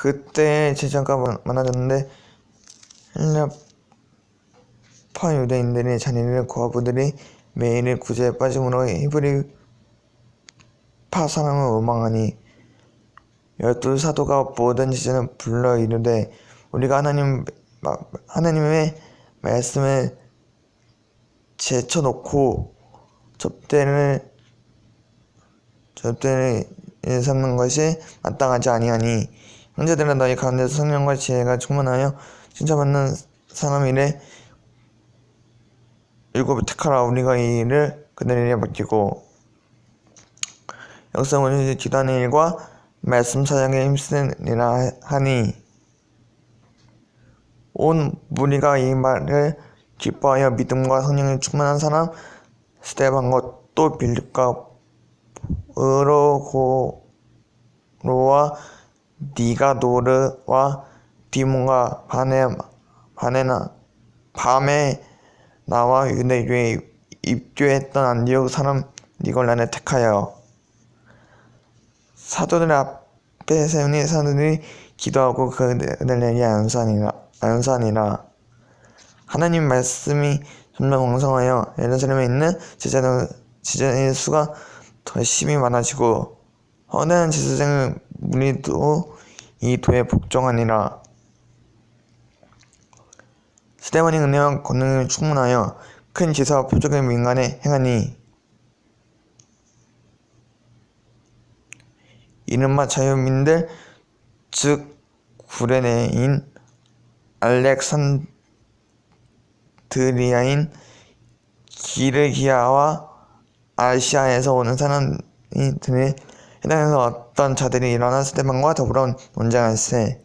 그때 제자가 많아졌는데 헬라파 유대인들의 자리를 과부들이 매일 구제에 빠짐으로 히브리파 사람을 원망하니 열두 사도가 모든 제자는 불러 이르되 우리가 하나님 마- 하나님의 말씀을 제쳐놓고 접대를 접대를 삼는 것이 마땅하지 아니하니 형제들아 너희 가운데서 성령과 지혜가 충만하여 칭찬받는 사람 일에 일곱 택하라. 우리가 이 일을 그들에게 맡기고 역사원이 기도하는 일과 말씀 사장에 힘쓰니라 하니 온 무리가 이 말을 기뻐하여 믿음과 성령이 충만한 사람 스테반과 또 빌립과 으로고로와 니가도르와 디몬과 바네 바네나 밤에 나와 유대교에 입교했던 안디옥 사람 니골란을 택하여. 사도들 앞에 세우니 사도들이 기도하고 그들에게 안수하니라 안수하니라. 하나님 말씀이 점점 왕성하여 예루살렘에 있는 제자들 제자의 수가 더 심히 많아지고 허다한 제사장의 무리도 이 도에 복종하니라. 스테반이 은혜와 권능이 충만하여 큰 기사와 표적을 민간에 행하니 이른바 자유민들 즉 구레네인 알렉산드리아인 기르기아와 아시아에서 오는 사람들이 해당해서 어떤 자들이 일어나 스테반과 더불어 논쟁할세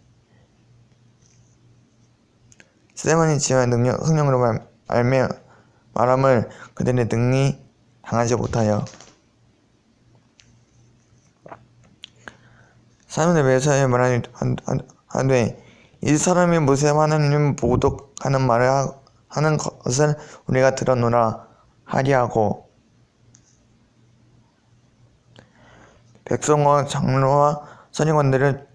스테반이 지혜와 능력 성령으로 말, 알며 말함을 그들의 능히 당하지 못하여 사람들 매사에 말하니 한- 한- 하되 이 사람이 모세 하나님 보독하는 말을 하, 하는 것을 우리가 들었노라 하리하고 백성과 장로와 선임관들을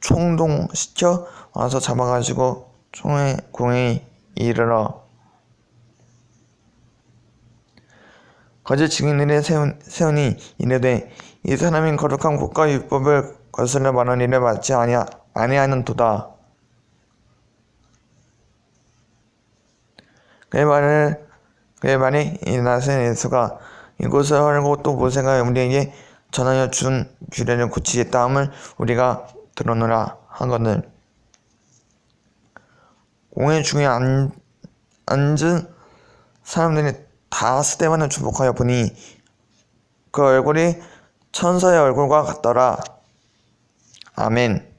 총동시켜 와서 잡아가지고 총회 공에 이르러 거짓 증인들의 세운, 세우니 이르되 이 사람이 거룩한 국가 율법을 거슬러 말하는 일을 맞지 아니하, 아니하는 도다. 그의 말을 그의 말이 이 나세 예수가 이곳을 헐고 또 모세가 우리에게 전하여 준 규례를 고치겠다함을 우리가 들었노라 하거늘 공회 중에 앉, 앉은 사람들이 다 스테반을 주목하여 보니 그 얼굴이 천사의 얼굴과 같더라. 아멘.